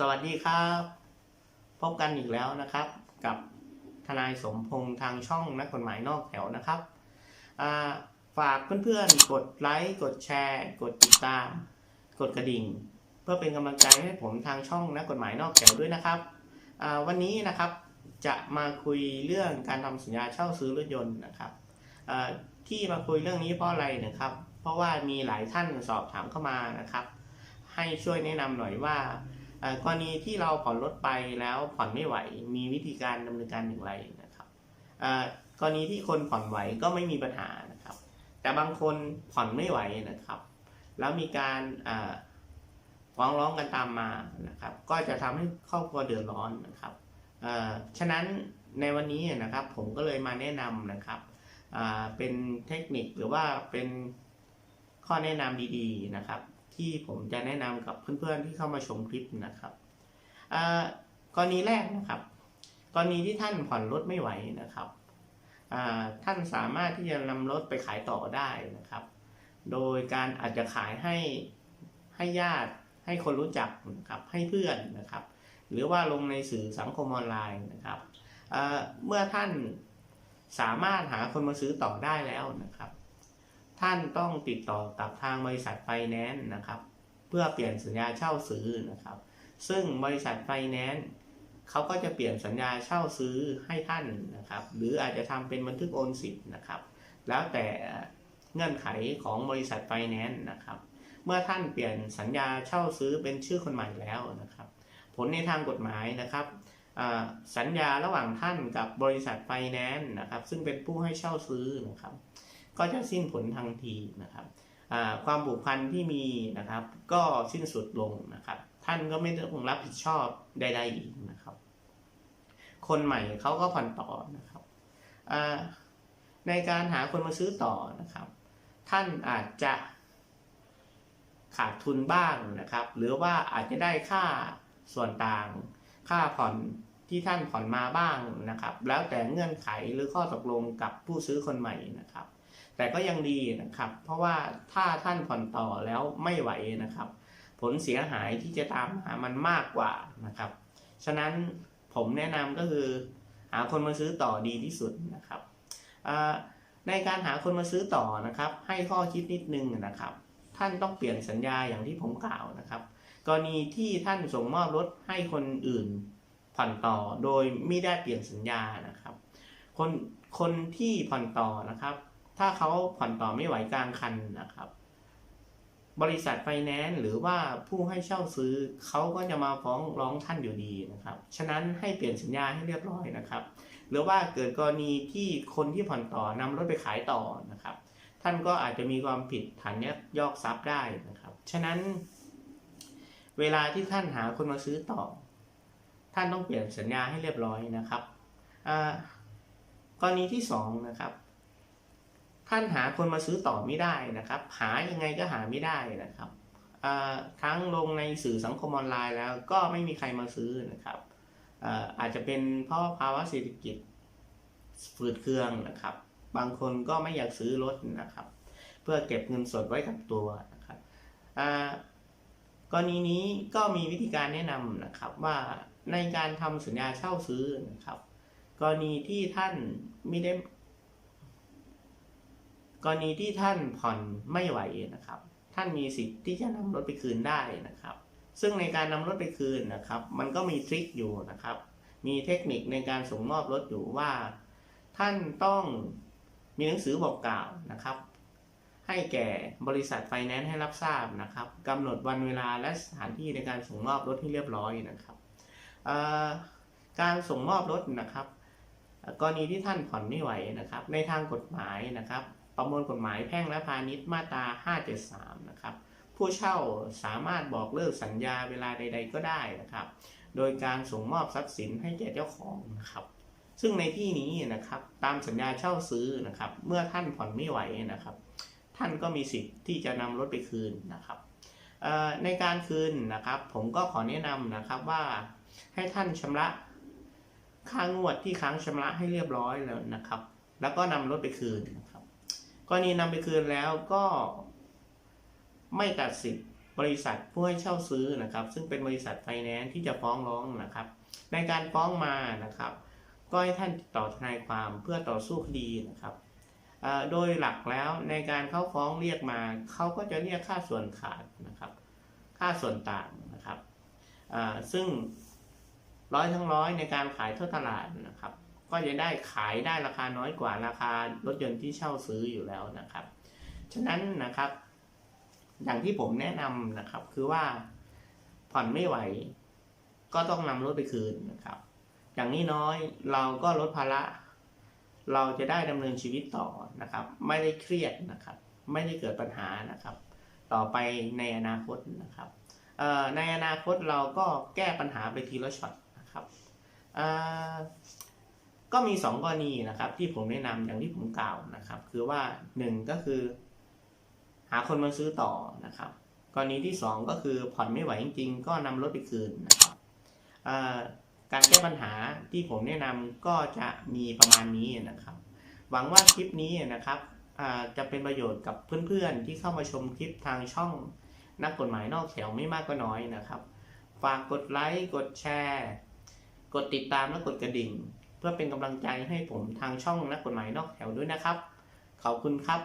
สวัสดีครับ พบกันอีกแล้วนะครับ กับทนายสมพงษ์ทางช่องนักกฎหมายนอกแถวนะครับ ฝากเพื่อนๆ กดไลค์ กดแชร์ กดติดตาม กดกระดิ่ง เพื่อเป็นกำลังใจให้ผมทางช่องนักกฎหมายนอกแถวด้วยนะครับ วันนี้นะครับจะมาคุยเรื่องการทำสัญญาเช่าซื้อรถยนต์นะครับที่มาคุยเรื่องนี้เพราะอะไรนะครับ เพราะว่ามีหลายท่านสอบถามเข้ามานะครับ ให้ช่วยแนะนำหน่อยว่า กรณีที่เราผ่อนรถไปแล้วผ่อนไม่ไหว มีวิธีการดำเนินการอย่างไรนะครับกรณีที่คนผ่อนไหวก็ไม่มีปัญหานะครับ แต่บางคนผ่อนไม่ไหวนะครับ แล้วมีการฟ้องร้องกันตามมานะครับ ก็จะทำให้ครอบครัวเดือดร้อนนะครับฉะนั้นในวันนี้นะครับผมก็เลยมาแนะนำนะครับเป็นเทคนิคหรือว่าเป็นข้อแนะนำดีๆนะครับ ที่ผมจะแนะนำกับเพื่อนๆที่เข้ามาชมคลิปนะครับกรณีแรกนะครับ กรณีที่ท่านผ่อนรถไม่ไหวนะครับท่านสามารถที่จะนำรถไปขายต่อได้นะครับ โดยการอาจจะขายให้ให้ญาติให้คนรู้จักนะครับให้เพื่อนนะครับ หรือว่าลงในสื่อสังคมออนไลน์นะครับเมื่อท่านสามารถหาคนมาซื้อต่อได้แล้วนะครับ ท่านต้องติดต่อกับทางบริษัทไฟแนนซ์นะครับ เพื่อเปลี่ยนสัญญาเช่าซื้อนะครับ ซึ่งบริษัทไฟแนนซ์เขาก็จะเปลี่ยนสัญญาเช่าซื้อให้ท่านนะครับ หรืออาจจะทำเป็นบันทึกโอนสิทธิ์นะครับ แล้วแต่เงื่อนไขของบริษัทไฟแนนซ์นะครับ เมื่อท่านเปลี่ยนสัญญาเช่าซื้อเป็นชื่อคนใหม่แล้วนะครับ ผลในทางกฎหมายนะครับสัญญาระหว่างท่านกับบริษัทไฟแนนซ์นะครับ ซึ่งเป็นผู้ให้เช่าซื้อนะครับ ก็จะสิ้นผลทันทีนะครับความผูกพันที่มีนะครับ ก็สิ้นสุดลงนะครับ ท่านก็ไม่ต้องรับผิดชอบใดๆอีกนะครับ คนใหม่เขาก็ผ่อนต่อนะครับในการหาคนมาซื้อต่อนะครับ ท่านอาจจะขาดทุนบ้างนะครับ หรือว่าอาจจะได้ค่าส่วนต่าง ค่าผ่อนที่ท่านผ่อนมาบ้างนะครับ แล้วแต่เงื่อนไขหรือข้อตกลงกับผู้ซื้อคนใหม่นะครับ แต่ก็ยังดีนะครับ เพราะว่าถ้าท่านผ่อนต่อแล้วไม่ไหวนะครับ ผลเสียหายที่จะตามมามันมากกว่านะครับ ฉะนั้นผมแนะนำก็คือ หาคนมาซื้อต่อดีที่สุดนะครับ ในการหาคนมาซื้อต่อนะครับ ให้ข้อคิดนิดนึงนะครับ ท่านต้องเปลี่ยนสัญญาอย่างที่ผมกล่าวนะครับ กรณีที่ท่านส่งมอบรถให้คนอื่นผ่อนต่อโดยไม่ได้เปลี่ยนสัญญานะครับ คนคนที่ผ่อนต่อนะครับ ถ้าเขาผ่อนต่อไม่ไหวกลางคันนะครับ บริษัทไฟแนนซ์หรือว่าผู้ให้เช่าซื้อเขาก็จะมาฟ้องร้องท่านอยู่ดีนะครับ ฉะนั้นให้เปลี่ยนสัญญาให้เรียบร้อยนะครับ หรือว่าเกิดกรณีที่คนที่ผ่อนต่อนำรถไปขายต่อนะครับ ท่านก็อาจจะมีความผิดฐานยักยอกทรัพย์ได้นะครับ ฉะนั้น เวลาที่ท่านหาคนมาซื้อต่อ ท่านต้องเปลี่ยนสัญญาให้เรียบร้อยนะครับกรณีที่สองนะครับ ท่านหาคนมาซื้อต่อไม่ได้นะครับ หายังไงก็หาไม่ได้นะครับทั้งลงในสื่อสังคมออนไลน์แล้วก็ไม่มีใครมาซื้อนะครับอาอาจจะเป็นเพราะภาวะเศรษฐกิจฝืดเคืองนะครับ บางคนก็ไม่อยากซื้อรถนะครับ เพื่อเก็บเงินสดไว้กับตัวนะครับกรณีนี้ก็มีวิธีการแนะนำนะครับว่าในการทำสัญญาเช่าซื้อนะครับ กรณีที่ท่านไม่ได้ กรณีที่ท่านผ่อนไม่ไหวนะครับ ท่านมีสิทธิ์ที่จะนำรถไปคืนได้นะครับ ซึ่งในการนำรถไปคืนนะครับ มันก็มีทริคอยู่นะครับ มีเทคนิคในการส่งมอบรถอยู่ว่า ท่านต้องมีหนังสือบอกกล่าวนะครับ ให้แก่บริษัทไฟแนนซ์ให้รับทราบนะครับกำหนดวันเวลาและสถานที่ในการส่งมอบรถให้เรียบร้อยนะครับการส่งมอบรถนะครับ กรณีที่ท่านผ่อนไม่ไหวนะครับ ในทางกฎหมายนะครับ ประมวลกฎหมายแพ่งและพาณิชย์มาตรา 573 นะครับ ผู้เช่าสามารถบอกเลิกสัญญาเวลาใด ๆ ก็ได้นะครับ โดยการส่งมอบทรัพย์สินให้แก่เจ้าของนะครับ ซึ่งในที่นี้นะครับตามสัญญาเช่าซื้อนะครับ เมื่อท่านผ่อนไม่ไหวนะครับ ท่านก็มีสิทธิ์ที่จะนำรถไปคืนนะครับในการคืนนะครับ ผมก็ขอแนะนำนะครับว่าให้ท่านชำระค่างวดที่ค้างชำระให้เรียบร้อยแล้วนะครับ แล้วก็นำรถไปคืนนะครับ กรณีนำไปคืนแล้วก็ไม่ตัดสิทธิ์บริษัทผู้ให้เช่าซื้อนะครับ ซึ่งเป็นบริษัทไฟแนนซ์ที่จะฟ้องร้องนะครับ ในการฟ้องมานะครับ ก็ให้ท่านติดต่อทนายความเพื่อต่อสู้คดีนะครับโดยหลักแล้วในการเข้าฟ้องเรียกมาเขาก็จะเรียกค่าส่วนขาดนะครับ ค่าส่วนต่างนะครับซึ่งร้อยทั้งร้อยในการขายทั่วตลาดนะครับ ก็จะได้ขายได้ราคาน้อยกว่าราคารถยนต์ที่เช่าซื้ออยู่แล้วนะครับ ฉะนั้นนะครับ อย่างที่ผมแนะนำนะครับ คือว่าผ่อนไม่ไหว ก็ต้องนำรถไปคืนนะครับ อย่างนี้น้อยเราก็ลดภาระ เราจะได้ดำเนินชีวิตต่อนะครับ ไม่ได้เครียดนะครับ ไม่ได้เกิดปัญหานะครับ ต่อไปในอนาคตนะครับในอนาคตเราก็แก้ปัญหาไปทีละช็อตนะครับ ก็มีสองกรณีนะครับ ที่ผมแนะนำอย่างที่ผมกล่าวนะครับ คือว่าหนึ่งก็คือ หาคนมาซื้อต่อนะครับ กรณีที่สองก็คือผ่อนไม่ไหวจริงๆ ก็นำรถไปคืนนะครับการแก้ปัญหาที่ผมแนะนำก็จะมีประมาณนี้นะครับ หวังว่าคลิปนี้นะครับจะเป็นประโยชน์กับเพื่อนๆ ที่เข้ามาชมคลิปทางช่องนักกฎหมายนอกแถวไม่มากก็น้อยนะครับ ฝากกดไลค์ กดแชร์ กดติดตามและกดกระดิ่ง เพื่อเป็นกำลังใจให้ผมทางช่องนักกฎหมายนอกแถวด้วยนะครับ ขอบคุณครับ